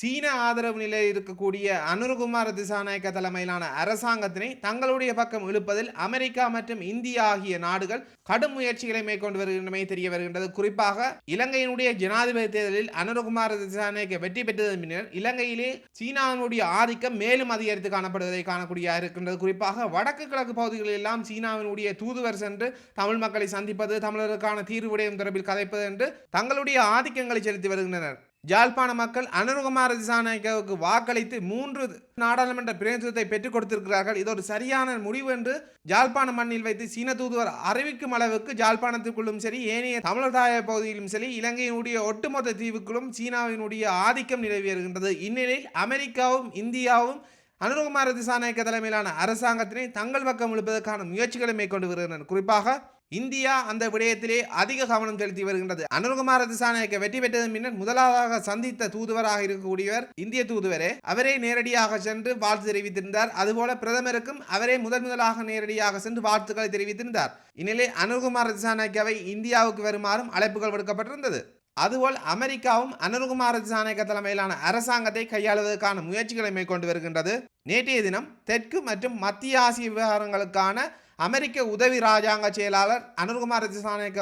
சீன ஆதரவு நிலையில் இருக்கக்கூடிய அனுருகுமார திசாநாயக்க தலைமையிலான அரசாங்கத்தினை தங்களுடைய பக்கம் இழுப்பதில் அமெரிக்கா மற்றும் இந்தியா ஆகிய நாடுகள் கடும் முயற்சிகளை மேற்கொண்டு வருகின்றமை தெரிய வருகின்றது. குறிப்பாக இலங்கையினுடைய ஜனாதிபதி தேர்தலில் அனுருகுமார திசாநாயக்க வெற்றி பெற்றதன் பின்னர் இலங்கையிலே சீனாவினுடைய ஆதிக்கம் மேலும் அதிகரித்து காணப்படுவதை காணக்கூடிய இருக்கின்றது. குறிப்பாக வடக்கு கிழக்கு பகுதிகளில் எல்லாம் சீனாவினுடைய தூதுவர் சென்று தமிழ் மக்களை சந்திப்பது தமிழருக்கான தீர்வு விடயம் தொடர்பில் கதைப்பது என்று தங்களுடைய ஆதிக்கங்களை செலுத்தி வருகின்றனர். ஜாழ்ப்பாண மக்கள் அனுகுமார திசாநாயக்காவுக்கு வாக்களித்து மூன்று நாடாளுமன்ற பிரதிநிதித்துவத்தை பெற்றுக் கொடுத்திருக்கிறார்கள். இது ஒரு சரியான முடிவு என்று ஜாழ்ப்பாண மண்ணில் வைத்து சீன தூதுவர் அறிவிக்கும் அளவுக்கு ஜாழ்ப்பாணத்திற்குள்ளும் சரி ஏனைய தமிழர் பகுதியிலும் சரி இலங்கையினுடைய ஒட்டுமொத்த தீவுக்குள்ளும் சீனாவினுடைய ஆதிக்கம் நிலவி வருகின்றது இந்நிலையில் அமெரிக்காவும் இந்தியாவும் அனுகுமார திசாநாயக்க தலைமையிலான அரசாங்கத்தினை தங்கள் பக்கம் இழுப்பதற்கான முயற்சிகளை மேற்கொண்டு வருகின்றனர் குறிப்பாக இந்தியா அந்த விடயத்திலே அதிக கவனம் செலுத்தி வருகின்றது. அனுர்குமார திசாநாயக்க வெற்றி பெற்றதன் பின்னர் முதலாவதாக சந்தித்த தூதுவராக இருக்கக்கூடியவர் இந்திய தூதுவரே அவரே நேரடியாக சென்று வாழ்த்து தெரிவித்திருந்தார். அதுபோல பிரதமருக்கும் அவரே முதன் முதலாக நேரடியாக சென்று வாழ்த்துக்களை தெரிவித்திருந்தார். இந்நிலை அனுர்குமார திசாநாயக்காவை இந்தியாவுக்கு வருமாறும் அழைப்புகள் விடுக்கப்பட்டிருந்தது. அதுபோல் அமெரிக்காவும் அனுர்குமார திசாநாயக்க தலைமையிலான அரசாங்கத்தை கையாளுவதற்கான முயற்சிகளை மேற்கொண்டு வருகின்றது. நேற்றைய தினம் தெற்கு மற்றும் மத்திய ஆசிய விவகாரங்களுக்கான அமெரிக்க உதவி ராஜாங்க செயலாளர் அனுர்குமார்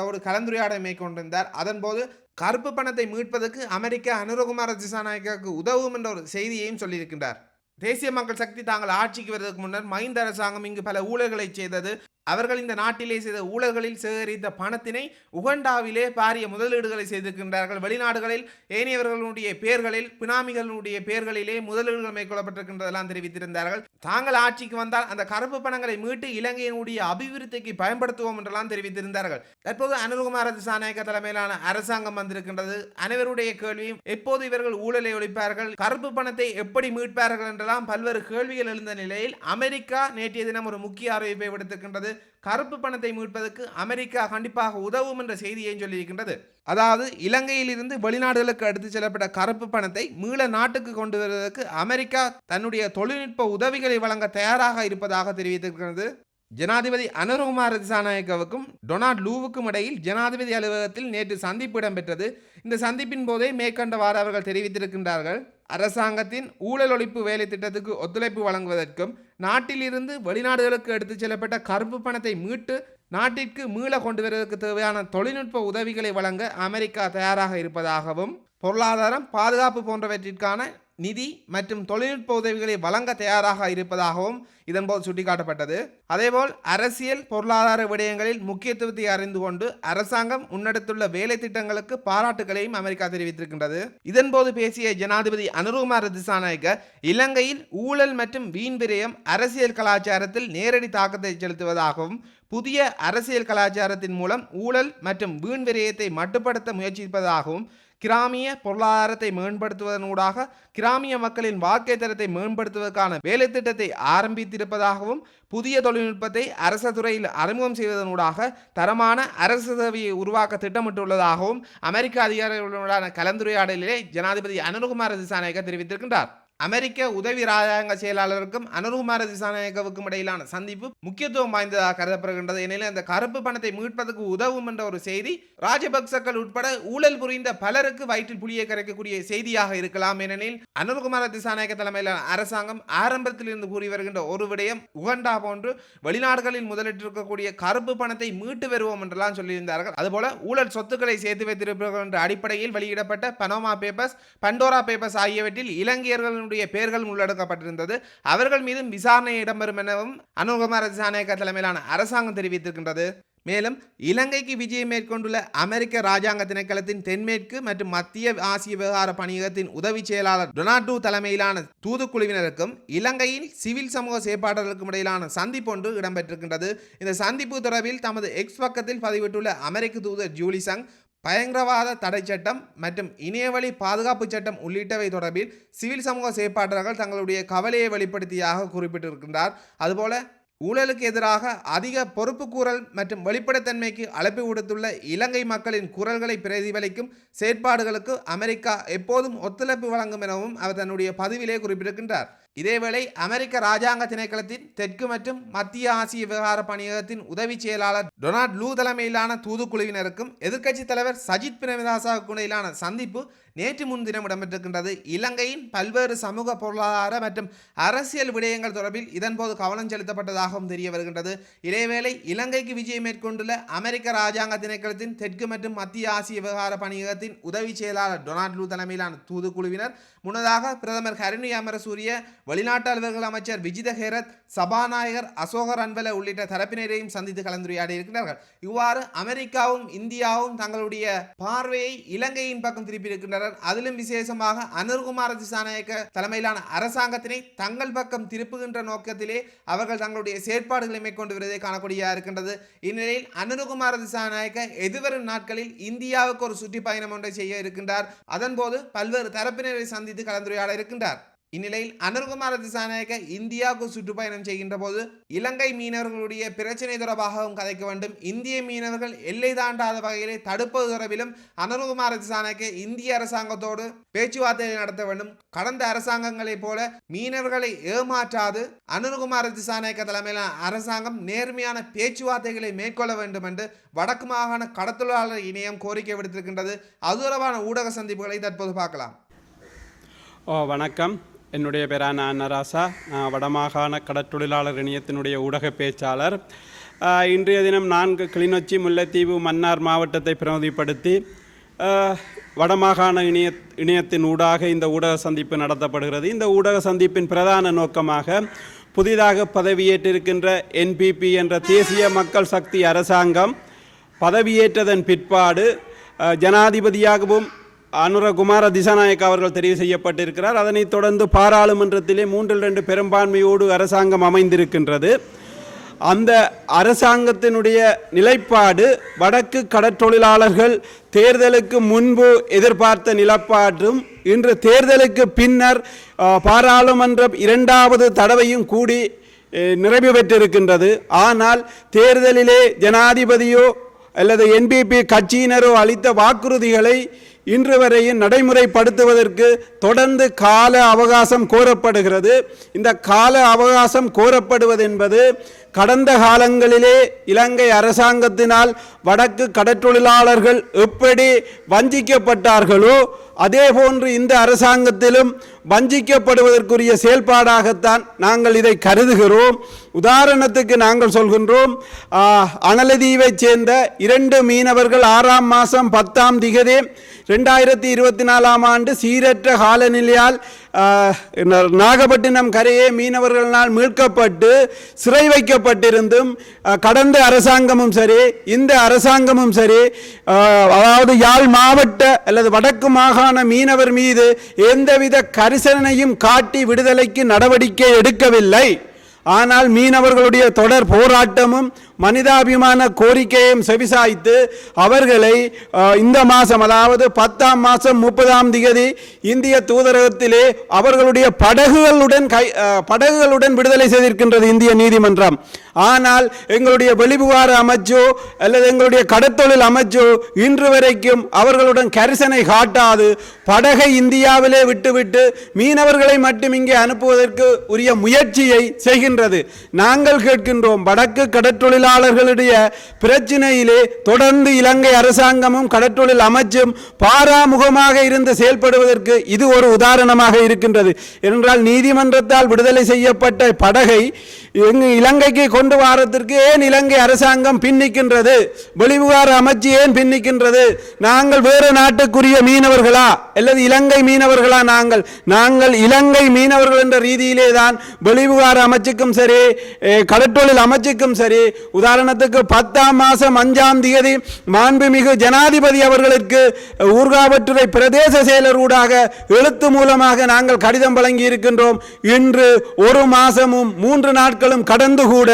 அவர் கலந்துரையாடல் மேற்கொண்டிருந்தார். அதன்போது கருப்பு பணத்தை மீட்பதற்கு அமெரிக்க அனுரகுமார திசாநாயக்காவுக்கு உதவும் என்ற ஒரு செய்தியையும் சொல்லியிருக்கின்றார். தேசிய மக்கள் சக்தி தாங்கள் ஆட்சிக்கு வருவதற்கு முன்னர் மைந்த அரசாங்கம் இங்கு பல ஊழல்களை செய்தது. அவர்கள் இந்த நாட்டிலே செய்த ஊழல்களில் சேகரித்த பணத்தினை உகண்டாவிலே பாரிய முதலீடுகளை செய்திருக்கின்றார்கள். வெளிநாடுகளில் ஏனையவர்களுடைய பெயர்களில் பினாமிகளுடைய பெயர்களிலே முதலீடுகள் மேற்கொள்ளப்பட்டிருக்கின்றதெல்லாம் தெரிவித்திருந்தார்கள். தாங்கள் ஆட்சிக்கு வந்தால் அந்த கருப்பு பணங்களை மீட்டு இலங்கையினுடைய அபிவிருத்திக்கு பயன்படுத்துவோம் என்றெல்லாம் தெரிவித்திருந்தார்கள். தற்போது அனுகுமார திசாநாயக்க தலைமையிலான அரசாங்கம் வந்திருக்கின்றது. அனைவருடைய கேள்வியும் எப்போது இவர்கள் ஊழலை ஒழிப்பார்கள்? கருப்பு பணத்தை எப்படி மீட்பார்கள் என்றெல்லாம் பல்வேறு கேள்விகள் எழுந்த நிலையில் அமெரிக்கா நேற்றைய தினம் ஒரு முக்கிய அறிவிப்பை விடுத்திருக்கின்றது. கருப்பு பணத்தை மீட்பதற்கு அமெரிக்கா கண்டிப்பாக உதவும் என்ற செய்தியை சொல்லியிருக்கின்றது. அதாவது இலங்கையிலிருந்து வெளிநாடுகளுக்கு எடுத்து செல்லப்பட்ட கருப்பு பணத்தை மீள நாட்டுக்கு கொண்டு வருவதற்கு அமெரிக்கா தன்னுடைய தொழில்நுட்ப உதவிகளை வழங்க தயாராக இருப்பதாக தெரிவித்திருக்கிறது. ஜனாதிபதி அனுரகுமார் திசாநாயக்கவுக்கும் டொனால்ட் லூவுக்கும் இடையில் ஜனாதிபதி அலுவலகத்தில் நேற்று சந்திப்பு இடம்பெற்றது. இந்த சந்திப்பின் போதே மேற்கண்டவாறு அவர்கள் தெரிவித்திருக்கின்றார்கள். அரசாங்கத்தின் ஊழல் ஒழிப்பு வேலை திட்டத்துக்கு ஒத்துழைப்பு வழங்குவதற்கும் நாட்டிலிருந்து வெளிநாடுகளுக்கு எடுத்துச் செல்லப்பட்ட கருப்பு பணத்தை மீட்டு நாட்டிற்கு மீள கொண்டு வருவதற்கு தேவையான தொழில்நுட்ப உதவிகளை வழங்க அமெரிக்கா தயாராக இருப்பதாகவும் பொருளாதாரம் பாதுகாப்பு போன்றவற்றிற்கான நிதி மற்றும் தொழில்நுட்ப உதவிகளை வழங்க தயாராக இருப்பதாகவும் இதன்போது சுட்டிக்காட்டப்பட்டது. அதேபோல் அரசியல் பொருளாதார விடயங்களில் முக்கியத்துவத்தை அறிந்து கொண்டு அரசாங்கம் முன்னெடுத்துள்ள வேலை திட்டங்களுக்கு பாராட்டுகளையும் அமெரிக்கா தெரிவித்திருக்கின்றது. இதன்போது பேசிய ஜனாதிபதி அனுருகுமார் திசாநாயக்க இலங்கையில் ஊழல் மற்றும் வீண் விரயம் அரசியல் கலாச்சாரத்தில் நேரடி தாக்கத்தை செலுத்துவதாகவும் புதிய அரசியல் கலாச்சாரத்தின் மூலம் ஊழல் மற்றும் வீண் விரயத்தை மட்டுப்படுத்த முயற்சிப்பதாகவும் கிராமிய பொருளாதாரத்தை மேம்படுத்துவதனூடாக கிராமிய மக்களின் வாழ்க்கை தரத்தை மேம்படுத்துவதற்கான வேலை திட்டத்தை ஆரம்பித்திருப்பதாகவும் புதிய தொழில்நுட்பத்தை அரச துறையில் அறிமுகம் செய்வதனூடாக தரமான அரசு சேவையை உருவாக்க திட்டமிட்டுள்ளதாகவும் அமெரிக்க அதிகாரிகளுடனான கலந்துரையாடலிலே ஜனாதிபதி அனுருகுமார திசாநாயக்க தெரிவித்திருக்கின்றார். அமெரிக்க உதவி ராஜாங்க செயலாளருக்கும் அனுருகுமார திசாநாயகவுக்கும் இடையிலான சந்திப்பு முக்கியத்துவம் வாய்ந்ததாக கருதப்படுகின்றது. எனினும் அந்த கருப்பு பணத்தை மீட்பதற்கு உதவும் என்ற ஒரு செய்தி ராஜபக்சக்கள் உட்பட ஊழல் புரிந்த பலருக்கு வயிற்றில் புளியை கரைக்கக்கூடிய செய்தியாக இருக்கலாம். ஏனெனில் அனுருகுமார திசாநாயக தலைமையிலான அரசாங்கம் ஆரம்பத்திலிருந்து கூறி வருகின்ற ஒரு விடயம் உகண்டா போன்று வெளிநாடுகளில் முதலிட்டிருக்கக்கூடிய கருப்பு பணத்தை மீட்டு வருவோம் என்றெல்லாம் சொல்லியிருந்தார்கள். அதுபோல ஊழல் சொத்துக்களை சேர்த்து வைத்திருப்பவர்கள் என்ற அடிப்படையில் வெளியிடப்பட்ட பனோமா பேப்பர்ஸ் பண்டோரா பேப்பர்ஸ் ஆகியவற்றில் இலங்கையர்கள் அவர்களுடைய பெயர்கள் உள்ளடக்கப்பட்டிருந்தது. அவர்கள் மீதும் விசாரணை இடம்பெறும் எனவும் அனுகுமார திசாநாயக்க தலைமையிலான அரசாங்கம் தெரிவித்திருக்கின்றது. மேலும் இலங்கைக்கு விஜயம் மேற்கொண்டுள்ள அமெரிக்க ராஜாங்க திணைக்களத்தின் தென்மேற்கு மற்றும் மத்திய ஆசிய விவகார பணியகத்தின் உதவி செயலாளர் டொனால்டு தலைமையிலான தூதுக்குழுவினருக்கும் இலங்கையில் சிவில் சமூக செயற்பாட்டாளருக்கும் இடையிலான சந்திப்பு ஒன்று இடம்பெற்றிருக்கின்றது. இந்த சந்திப்பு தொடர்பில் தமது எக்ஸ் பக்கத்தில் பதிவிட்டுள்ள அமெரிக்க தூதர் ஜூலி சங் பயங்கரவாத தடை சட்டம் மற்றும் இணையவழி பாதுகாப்பு சட்டம் உள்ளிட்டவை தொடர்பில் சிவில் சமூக செயற்பாட்டாளர்கள் தங்களுடைய கவலையை வெளிப்படுத்தியாக குறிப்பிட்டிருக்கின்றார். அதுபோல ஊழலுக்கு எதிராக அதிக பொறுப்பு கூறல் மற்றும் வெளிப்படைத்தன்மைக்கு அழைப்பு விடுத்துள்ள இலங்கை மக்களின் குரல்களை பிரதிபலிக்கும் செயற்பாடுகளுக்கு அமெரிக்கா எப்போதும் ஒத்துழைப்பு வழங்கும் எனவும் அவர் தன்னுடைய பதிவிலே குறிப்பிட்டிருக்கின்றார். இதேவேளை அமெரிக்க ராஜாங்க திணைக்களத்தின் தெற்கு மற்றும் மத்திய ஆசிய விவகார பணியகத்தின் உதவி செயலாளர் டொனால்ட் லூ தலைமையிலான தூதுக்குழுவினருக்கும் எதிர்க்கட்சித் தலைவர் சஜித் பிரேமதாசாவுக்கு இடையிலான சந்திப்பு நேற்று முன்தினம் இடம்பெற்றிருக்கின்றது. இலங்கையின் பல்வேறு சமூக பொருளாதார மற்றும் அரசியல் விடயங்கள் தொடர்பில் இதன்போது கவனம் செலுத்தப்பட்டதாகவும் தெரிய வருகின்றது இதேவேளை இலங்கைக்கு விஜயம் மேற்கொண்டுள்ள அமெரிக்க ராஜாங்க திணைக்களத்தின் தெற்கு மற்றும் மத்திய ஆசிய விவகார பணியகத்தின் உதவி செயலாளர் டொனால்ட் லூ தலைமையிலான தூதுக்குழுவினர் முன்னதாக பிரதமர் ஹரிணி அமரசூரிய வெளிநாட்டு அலுவலர்கள் அமைச்சர் விஜித ஹேரத் சபாநாயகர் அசோகர் அன்வல உள்ளிட்ட தரப்பினரையும் சந்தித்து கலந்துரையாடி இருக்கிறார்கள் இவ்வாறு அமெரிக்காவும் இந்தியாவும் தங்களுடைய பார்வையை இலங்கையின் பக்கம் திருப்பியிருக்கின்றனர். அதிலும் விசேஷமாக அனுர்குமார திசாநாயக்க தலைமையிலான அரசாங்கத்தினை தங்கள் பக்கம் திருப்புகின்ற நோக்கத்திலே அவர்கள் தங்களுடைய செயற்பாடுகளை மேற்கொண்டு வருவதை காணக்கூடியதாக இருக்கின்றது. இந்நிலையில் அனுர்குமார திசாநாயக்க எதிர்வரும் நாட்களில் இந்தியாவுக்கு ஒரு சுற்றுப்பயணம் ஒன்றை செய்ய இருக்கின்றார். அதன்போது பல்வேறு தரப்பினரை சந்தித்து கலந்துரையாட இருக்கின்றார். இந்நிலையில் அனுர்குமார திசாநாயக்க இந்தியாவுக்கு சுற்றுப்பயணம் செய்கின்ற போது இலங்கை மீனவர்களுடைய பிரச்சனை தொடர்பாகவும் கதைக்க வேண்டும். இந்திய மீனவர்கள் எல்லை தாண்டாத வகையிலே தடுப்பது தொடர்பிலும் அனுர்குமார திசாநாயக்க இந்திய அரசாங்கத்தோடு பேச்சுவார்த்தைகளை நடத்த வேண்டும். கடந்த அரசாங்கங்களைப் போல மீனவர்களை ஏமாற்றாது அனுர்குமார திசாநாயக்க தலைமையிலான அரசாங்கம் நேர்மையான பேச்சுவார்த்தைகளை மேற்கொள்ள வேண்டும் என்று வடக்கு மாகாண கடத்தொழிலாளர் இணையம் கோரிக்கை விடுத்திருக்கின்றது. அது தொடர்பான ஊடக சந்திப்புகளை தற்போது பார்க்கலாம். ஓ வணக்கம். என்னுடைய பேரான அன்னராசா வடமாகாண கடற்றொழிலாளர் இணையத்தினுடைய ஊடக பேச்சாளர். இன்றைய தினம் நான்கு கிளிநொச்சி முல்லைத்தீவு மன்னார் மாவட்டத்தை பிரதிப்படுத்தி வடமாகாண இணைய இணையத்தின் ஊடாக இந்த ஊடக சந்திப்பு நடத்தப்படுகிறது. இந்த ஊடக சந்திப்பின் பிரதான நோக்கமாக புதிதாக பதவியேற்றிருக்கின்ற என்பிபி என்ற தேசிய மக்கள் சக்தி அரசாங்கம் பதவியேற்றதன் பிற்பாடு ஜனாதிபதியாகவும் அனுரகுமார திசாநாயக் அவர்கள் தெரிவு செய்யப்பட்டிருக்கிறார். அதனைத் தொடர்ந்து பாராளுமன்றத்திலே மூன்றில் ரெண்டு பெரும்பான்மையோடு அரசாங்கம் அமைந்திருக்கின்றது. அந்த அரசாங்கத்தினுடைய நிலைப்பாடு வடக்கு கடற்றொழிலாளர்கள் தேர்தலுக்கு முன்பு எதிர்பார்த்த நிலப்பாடும் இன்று தேர்தலுக்கு பின்னர் பாராளுமன்றம் இரண்டாவது தடவையும் கூடி நிறைவு பெற்றிருக்கின்றது. ஆனால் தேர்தலிலே ஜனாதிபதியோ அல்லது என்பிபி கட்சியினரோ அளித்த வாக்குறுதிகளை இன்று வரையும் நடைமுறைப்படுத்துவதற்கு தொடர்ந்து கால அவகாசம் கோரப்படுகிறது. இந்த கால அவகாசம் கோரப்படுவது என்பது கடந்த காலங்களிலே இலங்கை அரசாங்கத்தினால் வடக்கு கடற்றொழிலாளர்கள் எப்படி வஞ்சிக்கப்பட்டார்களோ அதே போன்று இந்த அரசாங்கத்திலும் வஞ்சிக்கப்படுவதற்குரிய செயல்பாடாகத்தான் நாங்கள் இதை கருதுகிறோம். உதாரணத்துக்கு நாங்கள் சொல்கின்றோம் ஆ, அனலதீவைச் சேர்ந்த இரண்டு மீனவர்கள் ஆறாம் மாதம் பத்தாம் திகதி ரெண்டாயிரத்தி இருபத்தி நாலாம் ஆண்டு சீரற்ற காலநிலையால் நாகப்பட்டினம் கரையே மீனவர்களால் மீட்கப்பட்டு சிறை வைக்கப்பட்டிருந்தும் கடந்த அரசாங்கமும் சரி இந்த அரசாங்கமும் சரி அதாவது யாழ் மாவட்ட அல்லது வடக்கு மாகாண மீனவர் மீது எந்தவித கரிசனையும் காட்டி விடுதலைக்கு நடவடிக்கை எடுக்கவில்லை. ஆனால் மீனவர்களுடைய தொடர் போராட்டமும் மனிதாபிமான கோரிக்கையும் செவிசாய்த்து அவர்களை இந்த மாதம் அதாவது பத்தாம் மாதம் முப்பதாம் திகதி இந்திய தூதரகத்திலே அவர்களுடைய படகுகளுடன் கை படகுகளுடன் விடுதலை செய்திருக்கின்றது இந்திய நீதிமன்றம். ஆனால் எங்களுடைய வெளிவிவகார அமைச்சோ அல்லது எங்களுடைய கடத்தொழில் அமைச்சோ இன்று வரைக்கும் அவர்களுடன் கரிசனை காட்டாது. படகை இந்தியாவிலே விட்டுவிட்டு மீனவர்களை மட்டும் இங்கே அனுப்புவதற்கு உரிய முயற்சியை செய்கின்றது. நாங்கள் கேட்கின்றோம் வடக்கு கடற்றொழிலாளர்களுடைய பிரச்சினையிலே தொடர்ந்து இலங்கை அரசாங்கமும் கடற்றொழில் அமைச்சும் பாராமுகமாக இருந்து செயல்படுவதற்கு இது ஒரு உதாரணமாக இருக்கின்றது. என்றால் நீதிமன்றத்தால் விடுதலை செய்யப்பட்ட படகை இலங்கைக்கு கொண்டு வாரத்திற்கு ஏன் இலங்கை அரசாங்கம் பின்னிக்கின்றது? வெளிவிவகார அமைச்சு ஏன் பின்னிக்கின்றது? நாங்கள் வேறு நாட்டுக்குரிய மீனவர்களா? அல்லது இலங்கை மீனவர்களா நாங்கள்? நாங்கள் இலங்கை மீனவர்கள் என்ற ரீதியிலே தான் வெளிவிவகார அமைச்சுக்கும் சரி கடற்றொழில் அமைச்சுக்கும் சரி உதாரணத்துக்கு பத்தாம் மாதம் அஞ்சாம் தேதி மாண்புமிகு ஜனாதிபதி அவர்களுக்கு ஊர்காவற்றுறை பிரதேச செயலர் ஊடாக எழுத்து மூலமாக நாங்கள் கடிதம் வழங்கி இருக்கின்றோம். இன்று ஒரு மாதமும் மூன்று நாட்களும் கடந்து கூட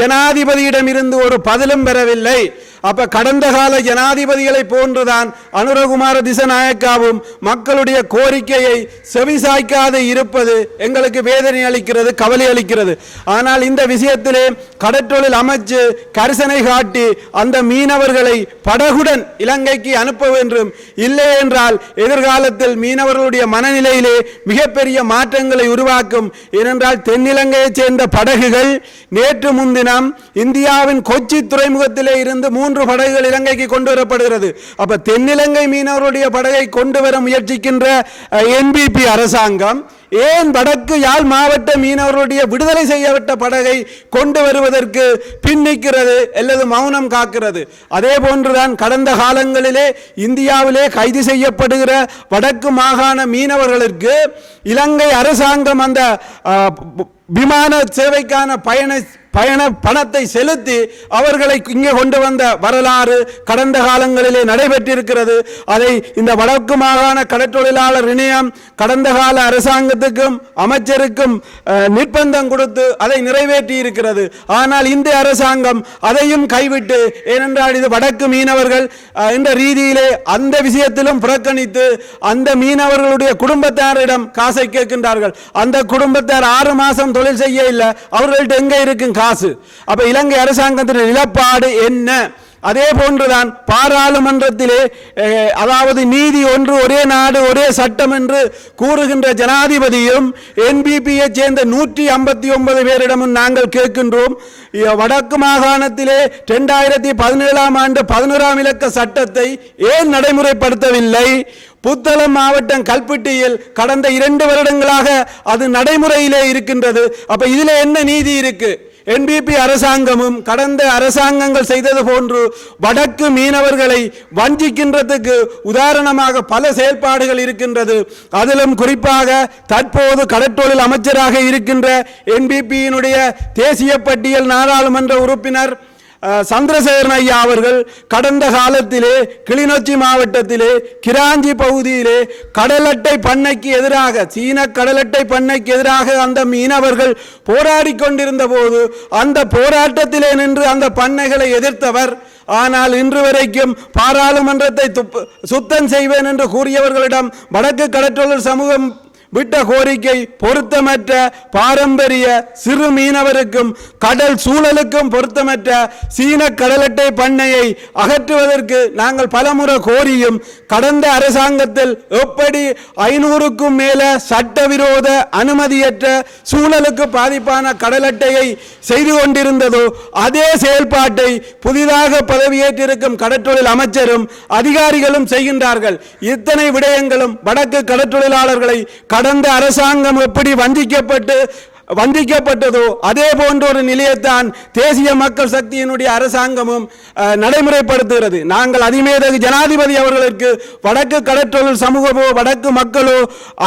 ஜனாதிபதியிடமிருந்து ஒரு பதிலும் பெறவில்லை அப்ப கடந்த கால ஜனாதிபதிகளை போன்றுதான் அனுரகுமார திசநாயக்காவும் மக்களுடைய கோரிக்கையை செவிசாய்க்காது இருப்பது எங்களுக்கு வேதனை அளிக்கிறது கவலை அளிக்கிறது. ஆனால் இந்த விஷயத்திலே கடற்றொழில் அமைச்சு கரிசனை காட்டி அந்த மீனவர்களை படகுடன் இலங்கைக்கு அனுப்ப வேண்டும். இல்லை என்றால் எதிர்காலத்தில் மீனவர்களுடைய மனநிலையிலே மிகப்பெரிய மாற்றங்களை உருவாக்கும். ஏனென்றால் தென்னிலங்கையைச் சேர்ந்த படகுகள் நேற்று முன்தினம் இந்தியாவின் கொச்சி துறைமுகத்திலே இருந்து மூன்று படகுகள் இலங்கைக்கு கொண்டு வரப்படுகிறது. அப்ப தென்னிலங்கை மீனவருடைய படகை கொண்டு வர முயற்சிக்கின்ற என்பிபி அரசாங்கம் ஏன் வடக்கு யாழ் மாவட்ட மீனவர்களுடைய விடுதலை செய்யப்பட்ட படகை கொண்டு வருவதற்கு பின்னிக்கிறது அல்லது மௌனம் காக்கிறது? அதே போன்றுதான் கடந்த காலங்களிலே இந்தியாவிலே கைது செய்யப்படுகிற வடக்கு மாகாண மீனவர்களுக்கு இலங்கை அரசாங்கம் அந்த விமான சேவைக்கான பயண பயண பணத்தை செலுத்தி அவர்களை இங்கே கொண்டு வந்த வரலாறு கடந்த காலங்களிலே நடைபெற்றிருக்கிறது. அதை இந்த வடக்கு மாகாண கடற்றொழிலாளர் இணையம் கடந்த கால அரசாங்கத்துக்கும் அமைச்சருக்கும் நிர்பந்தம் கொடுத்து அதை நிறைவேற்றி இருக்கிறது ஆனால் இந்த அரசாங்கம் அதையும் கைவிட்டு ஏனென்றால் இது வடக்கு மீனவர்கள் என்ற ரீதியிலே அந்த விஷயத்திலும் புறக்கணித்து அந்த மீனவர்களுடைய குடும்பத்தாரிடம் காசை கேட்கின்றார்கள். அந்த குடும்பத்தார் ஆறு மாசம் தொழில் செய்ய இல்லை அவர்கள்ட்ட எங்கே இருக்கும் காசு. அப்போ இலங்கை அரசாங்கத்தின் நிலப்பாடு என்ன? அதே போன்றுதான் பாராளுமன்றத்திலே அதாவது நீதி ஒன்று ஒரே நாடு ஒரே சட்டம் என்று கூறுகின்ற ஜனாதிபதியும் என்பிபியை சேர்ந்த நூற்றி ஐம்பத்தி ஒன்பது பேரிடமும் நாங்கள் கேட்கின்றோம். வடக்கு மாகாணத்திலே இரண்டாயிரத்தி பதினேழாம் ஆண்டு பதினோராம் இலக்க சட்டத்தை ஏன் நடைமுறைப்படுத்தவில்லை? புத்தளம் மாவட்டம் கல்பட்டியில் கடந்த இரண்டு வருடங்களாக அது நடைமுறையிலே இருக்கின்றது. அப்ப இதுல என்ன நீதி இருக்கு? என்பிபி அரசாங்கமும் கடந்த அரசாங்கங்கள் செய்தது போன்று வடக்கு மீனவர்களை வஞ்சிக்கின்றதுக்கு உதாரணமாக பல செயல்பாடுகள் இருக்கின்றது. அதிலும் குறிப்பாக தற்போது கடற்றொழில் அமைச்சராக இருக்கின்ற என்பிபியினுடைய தேசிய பட்டியல் நாடாளுமன்ற உறுப்பினர் சந்திரசேகரன் ஐயா அவர்கள் கடந்த காலத்திலே கிளிநொச்சி மாவட்டத்திலே கிராஞ்சி பகுதியிலே கடலட்டை பண்ணைக்கு எதிராக சீன கடலட்டை பண்ணைக்கு எதிராக அந்த மீனவர்கள் போராடி கொண்டிருந்த போது அந்த போராட்டத்திலே நின்று அந்த பண்ணைகளை எதிர்த்தவர். ஆனால் இன்று வரைக்கும் பாராளுமன்றத்தை துப்பு- சுத்தம் செய்வேன் என்று கூறியவர்களிடம் வடக்கு கடற்றொழில் சமூகம் விட்ட கோரிக்கை பொருத்தமற்ற பாரம்பரிய சிறு மீனவருக்கும் கடல் சூழலுக்கும் பொருத்தமற்ற சீன கடலட்டை பண்ணையை அகற்றுவதற்கு நாங்கள் பலமுறை கோரியும் கடந்த அரசாங்கத்தில் எப்படி ஐநூறுக்கும் மேல சட்டவிரோத அனுமதியற்ற சூழலுக்கு பாதிப்பான கடலட்டையை செய்து கொண்டிருந்ததோ அதே செயல்பாட்டை புதிதாக பதவியேற்றிருக்கும் கடற்றொழில் அமைச்சரும் அதிகாரிகளும் செய்கின்றார்கள். இத்தனை விடயங்களும் வடக்கு கடற்றொழிலாளர்களை கடந்த அரசாங்கம் எப்படி வஞ்சிக்கப்பட்டு வந்திக்கப்பட்டதோ அதே போன்ற ஒரு நிலையத்தான் தேசிய மக்கள் சக்தியினுடைய அரசாங்கமும் நடைமுறைப்படுத்துகிறது. நாங்கள் அதிமேதகு ஜனாதிபதி அவர்களுக்கு வடக்கு கடற்றொழில் சமூகமோ வடக்கு மக்களோ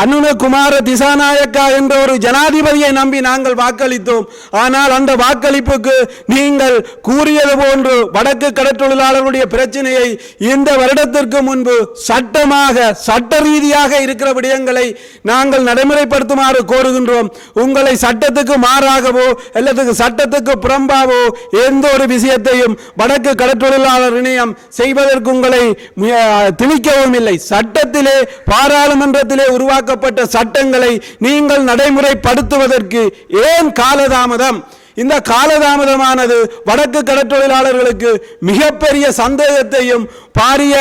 அனுனகுமார திசாநாயக்கா என்ற ஒரு ஜனாதிபதியை நம்பி நாங்கள் வாக்களித்தோம். ஆனால் அந்த வாக்களிப்புக்கு நீங்கள் கூறியது போன்று வடக்கு கடற்றொழிலாளர்களுடைய பிரச்சனையை இந்த வருடத்திற்கு முன்பு சட்டமாக சட்ட ரீதியாக இருக்கிற விடயங்களை நாங்கள் நடைமுறைப்படுத்துமாறு கோருகின்றோம். உங்களை சட்டத்துக்கு மாறாகவோ அல்லது சட்டத்துக்கு புறம்பாவோ எந்த ஒரு விஷயத்தையும் வடக்கு கடற்றொழிலாளர் இணையம் செய்வதற்கு உங்களை திணிக்கவும் இல்லை. சட்டத்திலே பாராளுமன்றத்திலே உருவாக்கப்பட்ட சட்டங்களை நீங்கள் நடைமுறைப்படுத்துவதற்கு ஏன் காலதாமதம்? இந்த காலதாமதமானது வடக்கு கடற்றொழிலாளர்களுக்கு மிகப்பெரிய சந்தேகத்தையும் பாரிய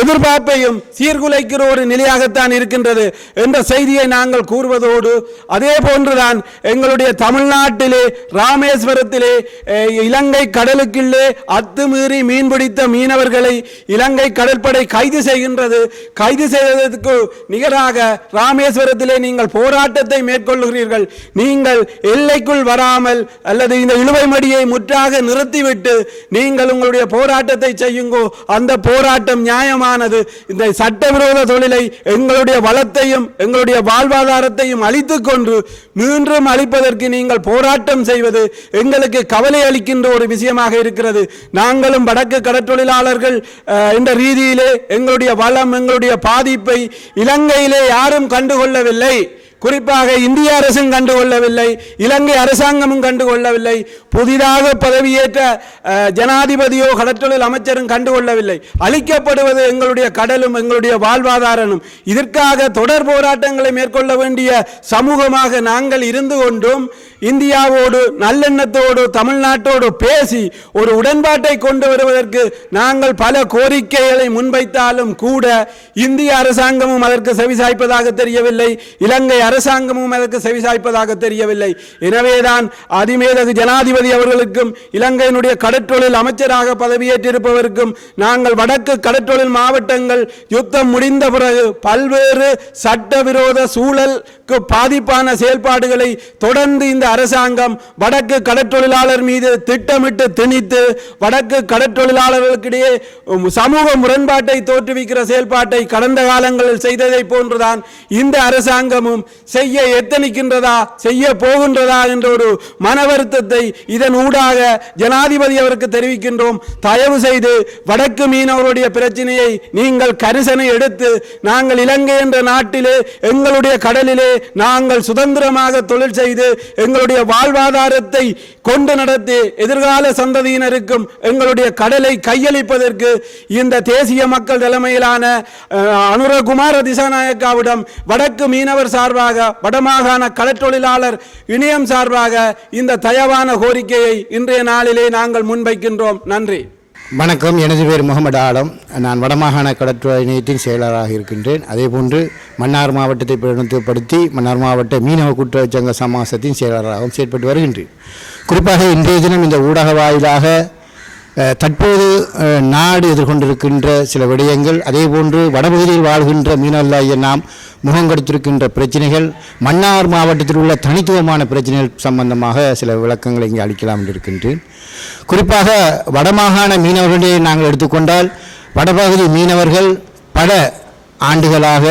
எதிர்பார்ப்பையும் சீர்குலைக்கிற ஒரு நிலையாகத்தான் இருக்கின்றது என்ற செய்தியை நாங்கள் கூறுவதோடு அதே போன்றுதான் எங்களுடைய தமிழ்நாட்டிலே ராமேஸ்வரத்திலே இலங்கை கடலுக்குள்ளே அத்துமீறி மீன்பிடித்த மீனவர்களை இலங்கை கடற்படை கைது செய்கின்றது. கைது செய்ததற்கு நிகராக ராமேஸ்வரத்திலே நீங்கள் போராட்டத்தை மேற்கொள்கிறீர்கள் நீங்கள் எல்லைக்குள் வராமல் அல்லது இந்த இழுவை மடியை முற்றாக நிறுத்திவிட்டு நீங்கள் உங்களுடைய போராட்டத்தை செய்யுங்கோ அந்த போராட்டம் நியாயமானது. இந்த சட்டவிரோத தொழிலை எங்களுடைய வளத்தையும் எங்களுடைய வாழ்வாதாரத்தையும் அழித்து கொண்டு மீண்டும் அழிப்பதற்கு நீங்கள் போராட்டம் செய்வது எங்களுக்கு கவலை அளிக்கின்ற ஒரு விஷயமாக இருக்கிறது. நாங்களும் வடக்கு கடற்றொழிலாளர்கள் என்ற ரீதியிலே எங்களுடைய வளம் எங்களுடைய பாதிப்பை இலங்கையிலே யாரும் கண்டுகொள்ளவில்லை. குறிப்பாக இந்திய அரசும் கண்டுகொள்ளவில்லை இலங்கை அரசாங்கமும் கண்டுகொள்ளவில்லை புதிதாக பதவியேற்ற ஜனாதிபதியோ கடற்றொழில் அமைச்சரும் கண்டுகொள்ளவில்லை. அளிக்கப்படுவது எங்களுடைய கடலும் எங்களுடைய வாழ்வாதாரனும் இதற்காக தொடர் போராட்டங்களை மேற்கொள்ள வேண்டிய சமூகமாக நாங்கள் இருந்து கொண்டும். இந்தியாவோடு நல்லெண்ணத்தோடு தமிழ்நாட்டோடு பேசி ஒரு உடன்பாட்டை கொண்டு வருவதற்கு நாங்கள் பல கோரிக்கைகளை முன்வைத்தாலும் கூட இந்திய அரசாங்கமும் அதற்கு செவிசாய்ப்பதாக தெரியவில்லை. இலங்கை அரசாங்கமும் அதற்கு செவிசாய்ப்பதாக தெரியவில்லை. எனவேதான் அதிமேதகு ஜனாதிபதி அவர்களுக்கும் இலங்கையினுடைய கடற்றொழில் அமைச்சராக பதவியேற்றிருப்பவருக்கும் நாங்கள் வடக்கு கடற்றொழில் மாவட்டங்கள் யுத்தம் முடிந்த பிறகு பல்வேறு சட்டவிரோத சூழலுக்கு பாதிப்பான செயல்பாடுகளை தொடர்ந்து இந்த அரசாங்கம் வடக்கு கடற்றொழிலாளர் மீது திட்டமிட்டு திணித்து வடக்கு கடற்றொழிலாளர்களுக்கிடையே சமூக முரண்பாட்டை தோற்றுவிக்கிற செயல்பாட்டை கடந்த காலங்களில் செய்ததை போன்றுதான் இந்த அரசாங்கமும் செய்ய எத்தனிக்கின்றதா செய்ய போகின்றதா என்ற ஒரு மன வருத்தத்தை இதன் ஊடாக ஜனாதிபதி அவருக்கு தெரிவிக்கின்றோம். தயவு செய்து வடக்கு மீனவருடைய பிரச்சனையை நீங்கள் கரிசனை எடுத்து நாங்கள் இலங்கை என்ற நாட்டிலே எங்களுடைய கடலிலே நாங்கள் சுதந்திரமாக தொழில் செய்து எங்களுடைய வாழ்வாதாரத்தை கொண்டு நடத்தி எதிர்கால சந்ததியினருக்கும் எங்களுடைய கடலை கையளிப்பதற்கு இந்த தேசிய மக்கள் தலைமையிலான அனுரகுமார திசாநாயக்காவிடம் வடக்கு மீனவர் சார்பாக வடமாகாண களத்தொழிலாளர் இணையம் சார்பாக இந்த தயவான கோரிக்கையை இன்றைய நாளிலே நாங்கள் முன்வைக்கின்றோம். நன்றி. வணக்கம். எனது பேர் முகமது ஆலம். நான் வடமாகாண கடற்றுறை இணையத்தின் செயலராக இருக்கின்றேன். அதேபோன்று மன்னார் மாவட்டத்தை பிரதிநிதித்துவப்படுத்தி மன்னார் மாவட்ட மீனவ கூட்டுறவு சங்க சமாசத்தின் செயலராகவும் செயற்பட்டு வருகின்றேன். குறிப்பாக இன்றைய தினம் இந்த ஊடக வாயிலாக தற்போது நாடு எதிர்கொண்டிருக்கின்ற சில விடயங்கள் அதேபோன்று வடபகுதியில் வாழ்கின்ற மீனவர்களாகிய நாம் முகம் கொடுத்திருக்கின்ற பிரச்சனைகள் மன்னார் மாவட்டத்தில் உள்ள தனித்துவமான பிரச்சனைகள் சம்பந்தமாக சில விளக்கங்களை இங்கே அளிக்கலாம் என்று இருக்கின்றேன். குறிப்பாக வடமாகாண மீனவர்களிடையே நாங்கள் எடுத்துக்கொண்டால் வடபகுதி மீனவர்கள் பல ஆண்டுகளாக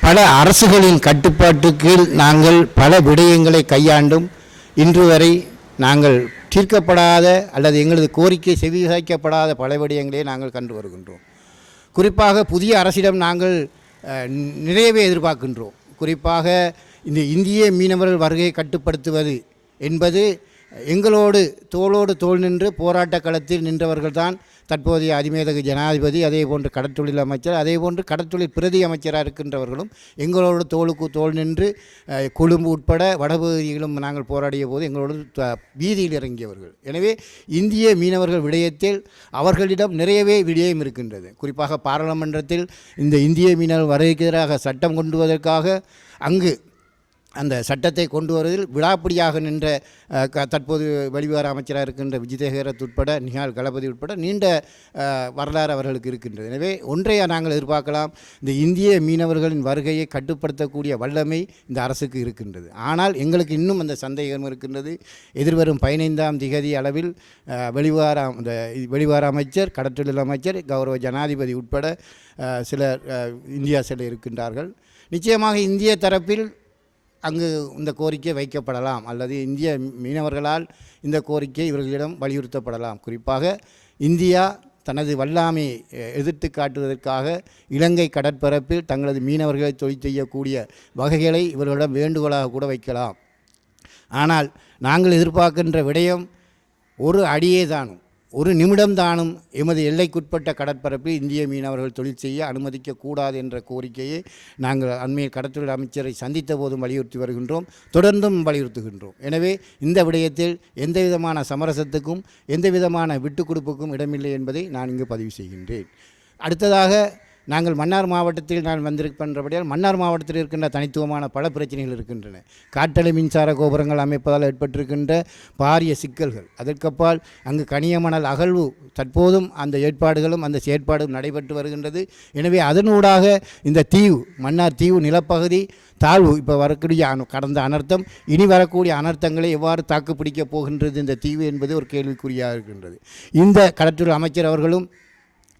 பல அரசுகளின் கட்டுப்பாட்டுக்கு நாங்கள் பல விடயங்களை கையாண்டும் இன்று வரை நாங்கள் தீர்க்கப்படாத அல்லது எங்களது கோரிக்கை செவிசாய்க்கப்படாத பல விடயங்களை நாங்கள் கண்டு வருகின்றோம். குறிப்பாக புதிய அரசிடம் நாங்கள் நிறையவே எதிர்பார்க்கின்றோம். குறிப்பாக இந்த இந்திய மீனவர்கள் வருகையை கட்டுப்படுத்துவது என்பது எங்களோடு தோளோடு தோள் நின்று போராட்ட களத்தில் நின்றவர்கள்தான் தற்போதைய அதிமேதக ஜனாதிபதி அதே போன்று கடற்தொழில் அமைச்சர் அதே போன்று கடற்தொழில் பிரதி அமைச்சராக இருக்கின்றவர்களும் எங்களோடு தோளுக்கு தோள் நின்று கொழும்பு உட்பட வடபகுதிகளும் நாங்கள் போராடிய போது எங்களோடு த- வீதியில் இறங்கியவர்கள். எனவே இந்திய மீனவர்கள் விடயத்தில் அவர்களிடம் நிறையவே விடயம் இருக்கின்றது. குறிப்பாக பாராளுமன்றத்தில் இந்த இந்திய மீனவர் வருகைக்கு எதிராக சட்டம் கொண்டுவதற்காக அங்கு அந்த சட்டத்தை கொண்டு வருவதில் விடாப்பிடியாக நின்ற க- தற்போது வெளிவார அமைச்சராக இருக்கின்ற விஜயதேகரத் உட்பட நிகால் கலபதி உட்பட நீண்ட வரலாறு அவர்களுக்கு இருக்கின்றது. எனவே ஒன்றைய நாங்கள் எதிர்பார்க்கலாம். இந்த இந்திய மீனவர்களின் வருகையை கட்டுப்படுத்தக்கூடிய வல்லமை இந்த அரசுக்கு இருக்கின்றது. ஆனால் எங்களுக்கு இன்னும் அந்த சந்தேகம் இருக்கின்றது. எதிர்வரும் பதினைந்தாம் திகதி அளவில் வெளிவார அந்த வெளிவார அமைச்சர் கடற்றொழில் அமைச்சர் கௌரவ ஜனாதிபதி உட்பட சிலர் இந்தியா செல்ல இருக்கின்றார்கள். நிச்சயமாக இந்திய தரப்பில் அங்கு இந்த கோரிக்கை வைக்கப்படலாம் அல்லது இந்திய மீனவர்களால் இந்த கோரிக்கை இவர்களிடம் வலியுறுத்தப்படலாம். குறிப்பாக இந்தியா தனது வல்லாமை எதிர்த்து காட்டுவதற்காக இலங்கை கடற்பரப்பில் தங்களது மீனவர்களை தொழில் செய்யக்கூடிய வகைகளை இவர்களிடம் வேண்டுகோளாக கூட வைக்கலாம். ஆனால் நாங்கள் எதிர்பார்க்கின்ற விடயம் ஒரு அடியே தானும் ஒரு நிமிடம் தானும் எமது எல்லைக்குட்பட்ட கடற்பரப்பில் இந்திய மீனவர்கள் தொழில் செய்ய அனுமதிக்கக்கூடாது என்ற கோரிக்கையை நாங்கள் அண்மையில் கடற்தொழில் அமைச்சரை சந்தித்த போதும் வலியுறுத்தி வருகின்றோம் தொடர்ந்தும் வலியுறுத்துகின்றோம். எனவே இந்த விடயத்தில் எந்த விதமான சமரசத்துக்கும் எந்த விதமான விட்டுக் கொடுப்புக்கும் இடமில்லை என்பதை நான் இங்கு பதிவு செய்கின்றேன். அடுத்ததாக நாங்கள் மன்னார் மாவட்டத்தில் நான் வந்திருக்கின்றபடியால் மன்னார் மாவட்டத்தில் இருக்கின்ற தனித்துவமான பல பிரச்சனைகள் இருக்கின்றன. காட்டலை மின்சார கோபுரங்கள் அமைப்பதால் ஏற்பட்டிருக்கின்ற பாரிய சிக்கல்கள். அதற்கப்பால் அங்கு கனியமணல் அகழ்வு தற்போதும் அந்த ஏற்பாடுகளும் அந்த செயற்பாடும் நடைபெற்று வருகின்றது. எனவே அதனூடாக இந்த தீவு மன்னார் தீவு நிலப்பகுதி தாழ்வு இப்போ வரக்கூடிய அனு- கடந்த அனர்த்தம் இனி வரக்கூடிய அனர்த்தங்களை எவ்வாறு தாக்குப்பிடிக்கப் போகின்றது இந்த தீவு என்பது ஒரு கேள்விக்குறியாக இருக்கின்றது. இந்த கடற்றொழில் அமைச்சர் அவர்களும்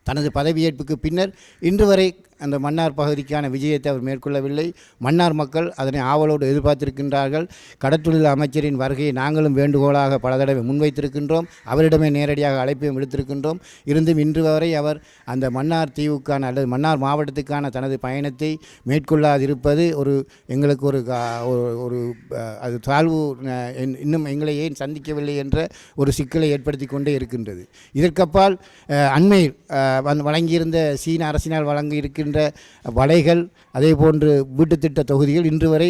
தனது பதவியேற்புக்கு பின்னர் இன்று வரை அந்த மன்னார் பகுதிக்கான விஜயத்தை அவர் மேற்கொள்ளவில்லை. மன்னார் மக்கள் அதனை ஆவலோடு எதிர்பார்த்திருக்கின்றார்கள். கடற்றொழில் அமைச்சரின் வருகையை நாங்களும் வேண்டுகோளாக பல தடவை முன்வைத்திருக்கின்றோம். அவரிடமே நேரடியாக அழைப்பையும் விடுத்திருக்கின்றோம். இருந்தும் இன்று வரை அவர் அந்த மன்னார் தீவுக்கான அல்லது மன்னார் மாவட்டத்துக்கான தனது பயணத்தை மேற்கொள்ளாதிருப்பது ஒரு எங்களுக்கு ஒரு கா- ஒரு- அது தாழ்வு இன்னும் எங்களை ஏன் சந்திக்கவில்லை என்ற ஒரு சிக்கலை ஏற்படுத்தி கொண்டே இருக்கின்றது. இதற்கப்பால் அண்மையில் வழங்கியிருந்த சீன அரசினால் வழங்கி இருக்கின்ற வலைகள் அதே போன்று வீட்டு திட்ட தொகுதிகள் இன்று வரை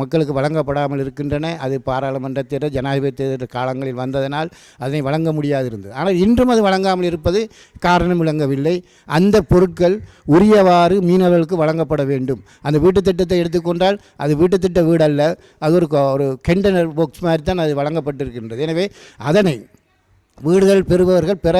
மக்களுக்கு வழங்கப்படாமல் இருக்கின்றன. அது பாராளுமன்ற தேர்தல் ஜனாதிபதி தேர்தல் காலங்களில் வந்ததனால் அதனை வழங்க முடியாது இருந்தது ஆனால் இன்றும் அது வழங்காமல் இருப்பது காரணம் விளங்கவில்லை. அந்த பொருட்கள் உரியவாறு மீனவர்களுக்கு வழங்கப்பட வேண்டும். அந்த வீட்டு திட்டத்தை எடுத்துக்கொண்டால் அது வீட்டு திட்ட வீடு அல்ல அது ஒரு ஒரு கெண்டனர் பாக்ஸ் மாதிரி தான் அது வழங்கப்பட்டிருக்கின்றது. எனவே அதனை வீடுகள் பெறுபவர்கள் பெற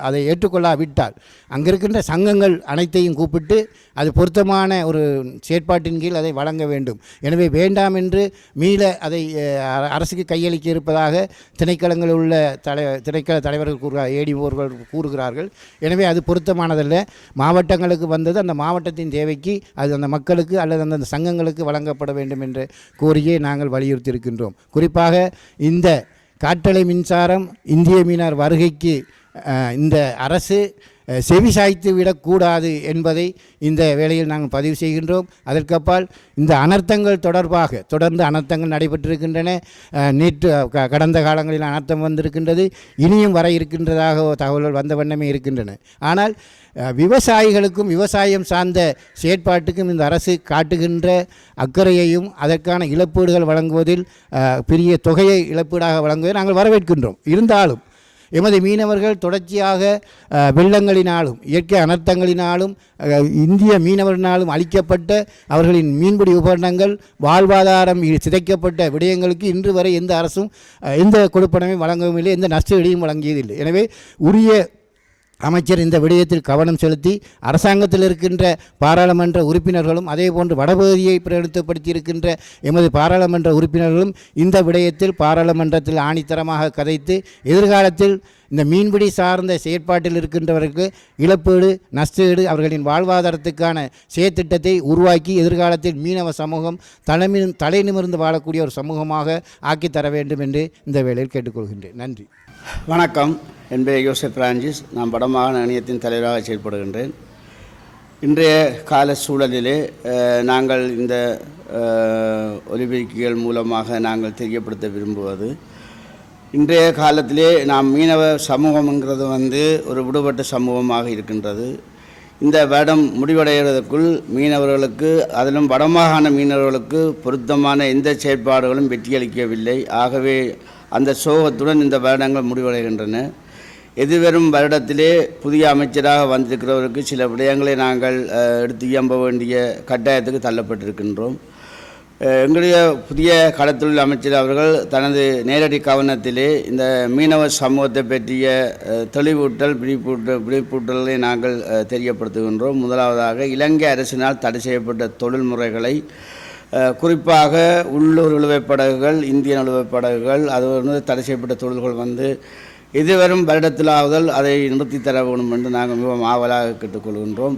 அதை ஏற்றுக்கொள்ளாவிட்டால். அங்கே இருக்கின்ற சங்கங்கள் அனைத்தையும் கூப்பிட்டு அது பொருத்தமான ஒரு செயற்பாட்டின் கீழ் அதை வழங்க வேண்டும். எனவே வேண்டாம் என்று மீள அதை அர- அரசுக்கு கையளிக்க இருப்பதாக திணைக்களங்களில் உள்ள தலை திணைக்கள தலைவர்கள் கூறுகிறார் ஏடிஓர்கள் கூறுகிறார்கள். எனவே அது பொருத்தமானதல்ல. மாவட்டங்களுக்கு வந்தது அந்த மாவட்டத்தின் தேவைக்கு அது அந்த மக்களுக்கு அல்லது அந்த சங்கங்களுக்கு வழங்கப்பட வேண்டும் என்ற கோரிக்கையை நாங்கள் வலியுறுத்தியிருக்கின்றோம். குறிப்பாக இந்த காற்றலை மின்சாரம் இந்திய மீனார் வருகைக்கு இந்த அரசு செவி சாய்த்து விடக்கூடாது என்பதை இந்த வேளையில் நாங்கள் பதிவு செய்கின்றோம். அதற்கப்பால் இந்த அனர்த்தங்கள் தொடர்பாக தொடர்ந்து அனர்த்தங்கள் நடைபெற்றிருக்கின்றன. நேற்று க- கடந்த காலங்களில் அனர்த்தம் வந்திருக்கின்றது. இனியும் வர இருக்கின்றதாக தகவல்கள் வந்த வண்ணமே இருக்கின்றன. ஆனால் விவசாயிகளுக்கும் விவசாயம் சார்ந்த செயற்பாட்டுக்கும் இந்த அரசு காட்டுகின்ற அக்கறையையும் அதற்கான இழப்பீடுகள் வழங்குவதில் பெரிய தொகையை இழப்பீடாக வழங்குவதை நாங்கள் வரவேற்கின்றோம். இருந்தாலும் எமது மீனவர்கள் தொடர்ச்சியாக வெள்ளங்களினாலும் இயற்கை அனர்த்தங்களினாலும் இந்திய மீனவரினாலும் அளிக்கப்பட்ட அவர்களின் மீன்பிடி உபகரணங்கள் வாழ்வாதாரம் சிதைக்கப்பட்ட விடயங்களுக்கு இன்று வரை எந்த அரசும் எந்த கொடுப்பனமே வழங்கவும் இல்லை எந்த நஷ்ட ஈடையும் வழங்கியதில்லை. எனவே உரிய அமைச்சர் இந்த விடயத்தில் கவனம் செலுத்தி அரசாங்கத்தில் இருக்கின்ற பாராளுமன்ற உறுப்பினர்களும் அதே போன்று வடபகுதியை பிரதிநிதித்துவப்படுத்தி இருக்கின்ற எமது பாராளுமன்ற உறுப்பினர்களும் இந்த விடயத்தில் பாராளுமன்றத்தில் ஆணித்தரமாக கதைத்து எதிர்காலத்தில் இந்த மீன்பிடி சார்ந்த செயற்பாட்டில் இருக்கின்றவர்களுக்கு இழப்பீடு நஷ்டஈடு அவர்களின் வாழ்வாதாரத்துக்கான செயற்திட்டத்தை உருவாக்கி எதிர்காலத்தில் மீனவ சமூகம் தலைமை தலை நிமிர்ந்து வாழக்கூடிய ஒரு சமூகமாக ஆக்கித் தர வேண்டும் என்று இந்த வேளையில் கேட்டுக்கொள்கின்றேன். நன்றி. வணக்கம். என் பெயர் யோசப் பிரான்சிஸ் நான் வடமாகாண இணையத்தின் தலைவராக செயல்படுகின்றேன். இன்றைய கால சூழலிலே நாங்கள் இந்த ஒலிபெருக்கிகள் மூலமாக நாங்கள் தெரியப்படுத்த விரும்புவது இன்றைய காலத்திலே நாம் மீனவ சமூகம்ங்கிறது வந்து ஒரு விடுபட்ட சமூகமாக இருக்கின்றது. இந்த வருடம் முடிவடைகிறதுக்குள் மீனவர்களுக்கு அதிலும் வடமாகாண மீனவர்களுக்கு பொருத்தமான எந்த செயற்பாடுகளும் வெற்றியளிக்கவில்லை. ஆகவே அந்த சோகத்துடன் இந்த வருடங்கள் முடிவடைகின்றன. எதிர்வரும் வருடத்திலே புதிய அமைச்சராக வந்திருக்கிறவருக்கு சில விடயங்களை நாங்கள் எடுத்து இயம்ப வேண்டிய கட்டாயத்துக்கு தள்ளப்பட்டிருக்கின்றோம். எங்களுடைய புதிய கடத்தொழில் அமைச்சர் அவர்கள் தனது நேரடி கவனத்திலே இந்த மீனவ சமூகத்தை பற்றிய தெளிவூட்டல் விழிப்பூட்டல் விழிப்பூட்டலை நாங்கள் தெரியப்படுத்துகின்றோம். முதலாவதாக இலங்கை அரசினால் தடை செய்யப்பட்ட தொழில் முறைகளை குறிப்பாக உள்ளூர் நிலுவைப்படகுகள் படகுகள் இந்திய இழுவைப் படகுகள் அது வந்து தடை செய்யப்பட்ட தொழில்கள் வந்து இதுவரும் வருடத்திலாவதால் அதை நிறுத்தி தர வேண்டும் என்று நாங்கள் மிகவும் ஆவலாக கேட்டுக்கொள்கின்றோம்.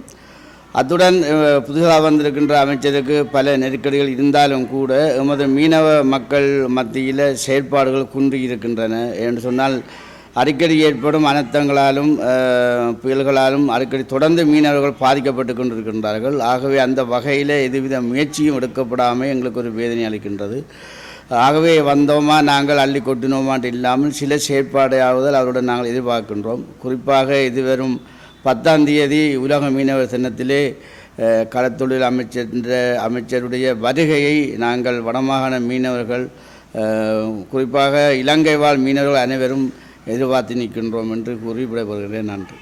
அத்துடன் புதுசாக வந்திருக்கின்ற அமைச்சருக்கு பல நெருக்கடிகள் இருந்தாலும் கூட எமது மீனவ மக்கள் மத்தியில் செயற்பாடுகள் குன்றி இருக்கின்றன என்று சொன்னால் அடிக்கடி ஏற்படும் அனர்த்தங்களாலும் புயல்களாலும் அடிக்கடி தொடர்ந்து மீனவர்கள் பாதிக்கப்பட்டு கொண்டிருக்கின்றார்கள். ஆகவே அந்த வகையில் எதுவித முயற்சியும் எடுக்கப்படாமல் எங்களுக்கு ஒரு வேதனை அளிக்கின்றது. ஆகவே வந்தோமா நாங்கள் அள்ளி கொட்டினோமான்ட்டு இல்லாமல் சில செயற்பாடாவதால் அவருடன் நாங்கள் எதிர்பார்க்கின்றோம். குறிப்பாக இதுவரும் பத்தாம் தேதி உலக மீனவர் சின்னத்திலே அஹ், அமைச்சர் என்ற அமைச்சருடைய வருகையை நாங்கள் வடமாகாண மீனவர்கள் குறிப்பாக இலங்கை வாழ் மீனவர்கள் அனைவரும் எதிர்பார்த்து நிற்கின்றோம் என்று குறிப்பிடப்படுகிறேன் நன்றி.